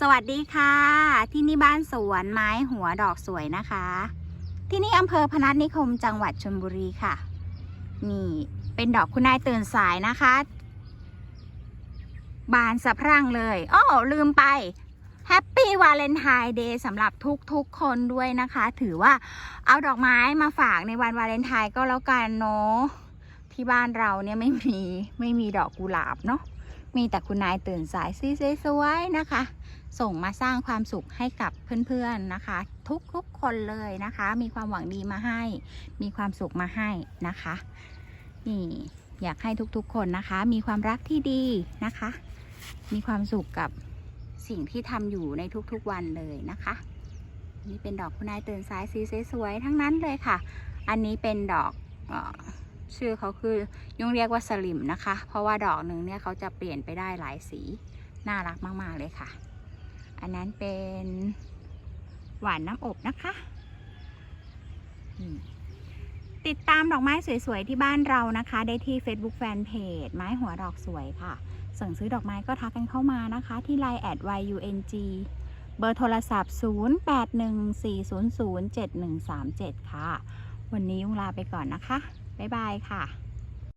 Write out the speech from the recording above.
สวัสดีค่ะ ที่นี่บ้านสวนไม้หัวดอกสวยนะคะ ที่นี่อำเภอพนัสนิคมจังหวัดชลบุรีค่ะ นี่เป็นดอกคุณนายตื่นสายนะคะ บานสะพรั่งเลยอ้อลืมไปแฮปปี้วาเลนไทน์เดย์สำหรับทุกๆคนด้วยนะคะ ถือว่าเอาดอกไม้มาฝากในวันวาเลนไทน์ก็แล้วกันเนาะที่บ้านเราเนี่ยไม่มีไม่มีดอกกุหลาบเนาะ มีแต่คุณนายตื่นสายซีสวยๆนะคะ ส่งมาสร้างความสุขให้กับเพื่อนๆนะคะ ทุกๆคนเลยนะคะ มีความหวังดีมาให้ มีความสุขมาให้นะคะนี่อยากให้ทุกๆคนนะคะ มีความรักที่ดีนะคะ มีความสุขกับสิ่งที่ทำอยู่ในทุกๆวันเลยนะคะ นี่เป็นดอกคุณนายตื่นสายสีสวยๆทั้งนั้นเลยค่ะ อันนี้เป็นดอกอ ชื่อเขาคือยุงเรียกว่าสลิมนะคะ เพราะว่าดอกหนึ่งเนี่ยเขาจะเปลี่ยนไปได้หลายสี น่ารักมาก ๆ เลยค่ะ อันนั้นเป็นหวานน้ำอบนะคะ ติดตามดอกไม้สวย ๆ ที่บ้านเรานะคะ ได้ที่ Facebook Fanpage ไม้หัวดอกสวยค่ะ สั่งซื้อดอกไม้ก็ทักกันเข้ามานะคะ ที่ Line แอด YUNG เบอร์โทรศัพท์ 0814007137 ค่ะ วันนี้ยุงลาไปก่อนนะคะ บ๊ายบายค่ะ